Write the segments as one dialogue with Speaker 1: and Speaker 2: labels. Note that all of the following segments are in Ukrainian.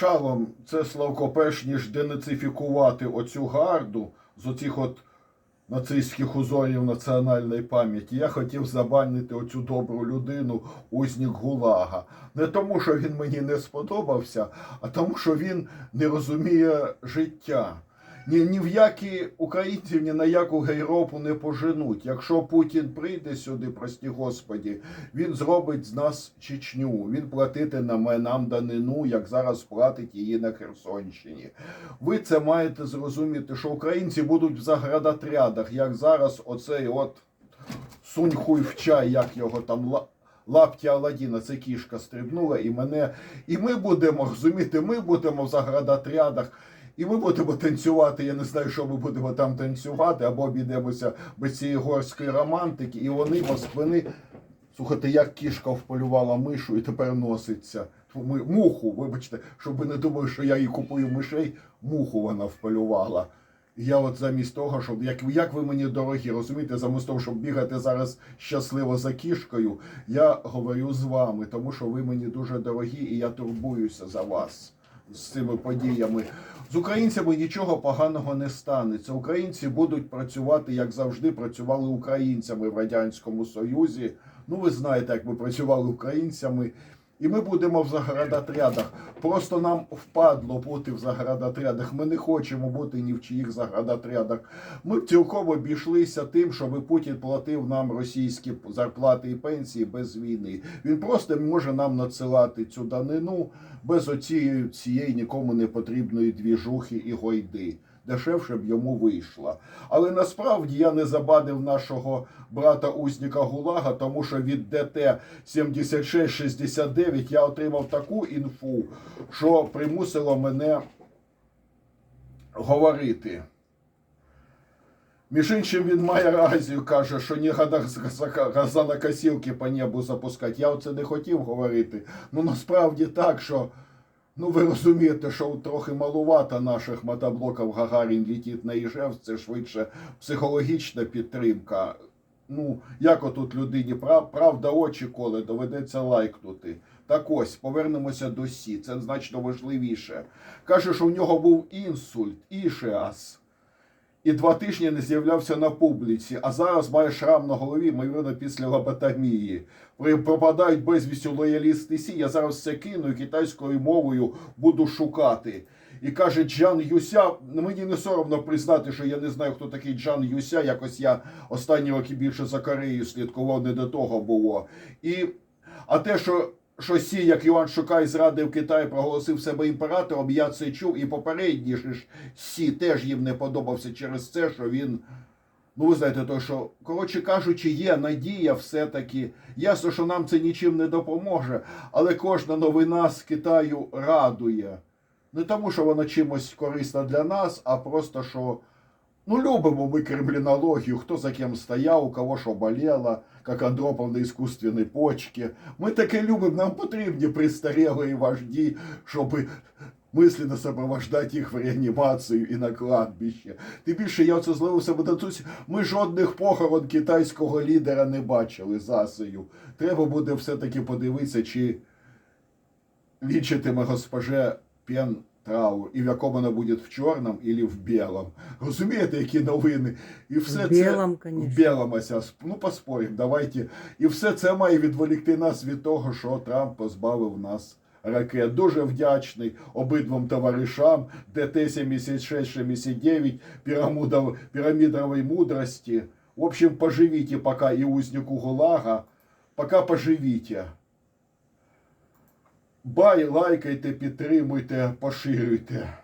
Speaker 1: Шалом, це Славко, перш ніж денацифікувати оцю гарду з оцих от нацистських узорів національної пам'яті, я хотів забанити оцю добру людину, узнік Гулага. Не тому, що він мені не сподобався, а тому, що він не розуміє життя. Ні, ні в які українців ні на яку гейропу не поженуть. Якщо Путін прийде сюди, прості господі, він зробить з нас Чечню. Він платитиме нам данину, як зараз платить її на Херсонщині. Ви це маєте зрозуміти, що українці будуть в заградотрядах, як зараз оцей от сунь хуй в чай, як його там ла- лапті Аладдіна, це кішка стрибнула, і мене. І ми будемо розуміти, ми будемо в заградотрядах. І ми будемо танцювати. Я не знаю, що ми будемо там танцювати, або обійдемося без цієї горської романтики, і вони москвини. Слухайте, як кішка вполювала мишу і тепер носиться. Ми- Муху, вибачте, щоб ви не думали, що я їй купую мишей, муху вона вполювала. Я от замість того, щоб як, як ви мені дорогі, розумієте, замість того, щоб бігати зараз щасливо за кішкою, я говорю з вами, тому що ви мені дуже дорогі, і я турбуюся за вас з цими подіями. З українцями нічого поганого не станеться. Українці будуть працювати, як завжди, працювали українцями в Радянському Союзі. Ну, ви знаєте, як ми працювали українцями. І ми будемо в заградотрядах. Просто нам впадло бути в заградотрядах. Ми не хочемо бути ні в чиїх заградотрядах. Ми цілком обійшлися тим, щоб Путін платив нам російські зарплати і пенсії без війни. Він просто може нам надсилати цю данину без оцієї цієї нікому не потрібної двіжухи і гойди. Дешевше б йому вийшло. Але насправді я не забадив нашого брата Узника Гулага, тому що від ДТ 7669 я отримав таку інфу, що примусило мене говорити. Між іншим, він має разію, каже, що ні газонокосілки по небу запускати. Я оце не хотів говорити. Ну насправді так, що ну ви розумієте, що трохи малувато наших мотоблоків Гагарін літіть на Іжев, це швидше психологічна підтримка. Ну, як отут людині прав, правда очі коли доведеться лайкнути. Так ось, повернемося до Сі, це значно важливіше. Каже, що у нього був інсульт, ішеас. І два тижні не з'являвся на публіці, а зараз має шрам на голові, ймовірно, після лоботомії. Пропадають безвістю лоялісти Сі. Я зараз це кину і китайською мовою буду шукати. І каже Джан Юся. Мені не соромно признати, що я не знаю, хто такий Джан Юся. Якось я останні роки більше за Корею слідкував, не до того було. І, а те, що що Сі, як Іван Шукай зрадив Китай, проголосив себе імператором, я це чув, і попередній Сі теж їм не подобався через це, що він. Ну, ви знаєте, то що, коротше кажучи, є надія все-таки. Ясно, що нам це нічим не допоможе, але кожна новина з Китаю радує. Не тому, що вона чимось корисна для нас, а просто що. Ну, любимо ми кремлінологію, хто за ким стояв, у кого що болело, як Андропов на іскусственні почки. Ми таке любимо, нам потрібні престарілі вожді, щоб мисленно сопровождати їх в реанімацію і на кладбище. Тим більше я оце зливився, бо тут ми жодних похорон китайського лідера не бачили з Асею. Треба буде все-таки подивитися, чи вічитиме госпоже Пен траур, і в якому вона буде в чорному або в білому. Розумієте, які новини? І все
Speaker 2: В
Speaker 1: це
Speaker 2: білому,
Speaker 1: в білому, ну поспоримо, давайте. І все це має відволікти нас від того, що Трамп позбавив нас ракет. Дуже вдячний обидвом товаришам ДТ-76-69, пірамудов- пірамідової мудрості. В общем, поживите пока и узнику ГУЛАГа, пока поживите. Бай, лайкайте, підтримуйте, поширюйте.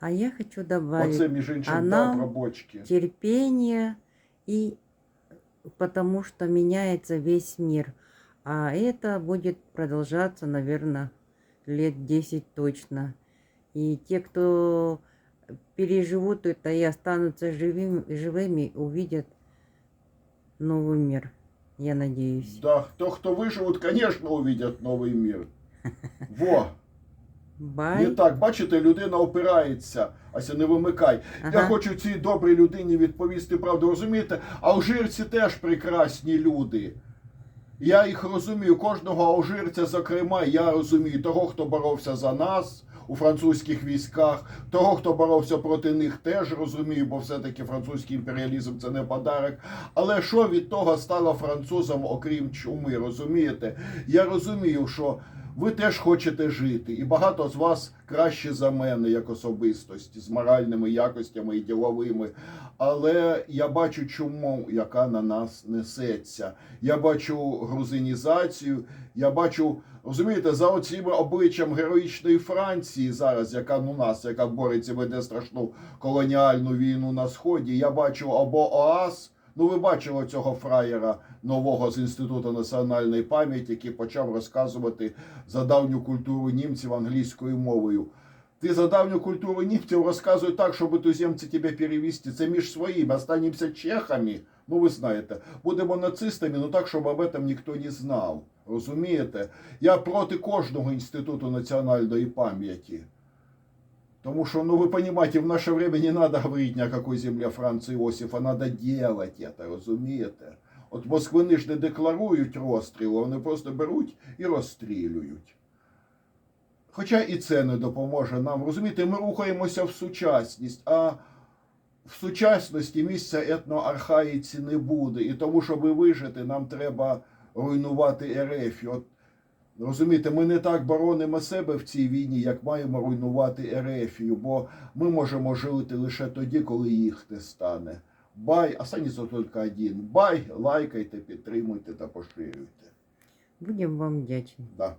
Speaker 2: А я хочу добавить
Speaker 1: Оце, між іншим,
Speaker 2: а
Speaker 1: да,
Speaker 2: нам
Speaker 1: про бочки.
Speaker 2: терпение и потому что меняется весь мир. А это будет продолжаться, наверное, лет 10 точно. И те, кто переживут это и останутся живыми, живыми увидят новый мир. Я надеюсь.
Speaker 1: Да, кто, кто выживут, конечно, увидят новий мир. Во!
Speaker 2: Бай.
Speaker 1: Не так, бачите, людина опирається, ася не вимикай. Я хочу цій добрій людині відповісти правду, розумієте? Алжирці теж прекрасні люди. Я їх розумію, кожного алжирця, зокрема, я розумію того, хто боровся за нас у французьких військах, того, хто боровся проти них, теж розумію, бо все-таки французький імперіалізм це не подарок. Але що від того стало французом, окрім чуми, розумієте? Я розумію, що ви теж хочете жити, і багато з вас краще за мене як особистості, з моральними якостями і діловими. Але я бачу чуму, яка на нас несеться. Я бачу грузинізацію, я бачу, розумієте, за оцим обличчям героїчної Франції зараз, яка ну нас, яка бореться, веде страшну колоніальну війну на сході. Я бачу або ОАС. Ну, ви бачили цього фраєра нового з інституту національної пам'яті, який почав розказувати за давню культуру німців англійською мовою. Ти за давню культуру німців розказуй так, щоб туземці тебе перевести. Це між своїми. Останемося чехами. Ну, ви знаєте, будемо нацистами, ну так, щоб об этом ніхто не знав. Розумієте? Я проти кожного інституту національної пам'яті. Тому що, ну вы понимаете, в наше время не надо говорить ни о какой земле Франции Иосифа, надо делать это, розумієте? От москвини ж не декларують розстрілу, вони просто беруть і розстрілюють. Хоча і це не допоможе нам. Розумієте, ми рухаємося в сучасність, а в сучасності місця етноархаїці не буде. І тому, щоб вижити, нам треба руйнувати Ерефію. От Розумієте, ми не так боронимо себе в цій війні, як маємо руйнувати Ерефію, бо ми можемо жити лише тоді, коли їх не стане. Бай, останеться тільки один. Бай, лайкайте, підтримуйте та поширюйте.
Speaker 2: Будем вам вдячні.
Speaker 1: Да.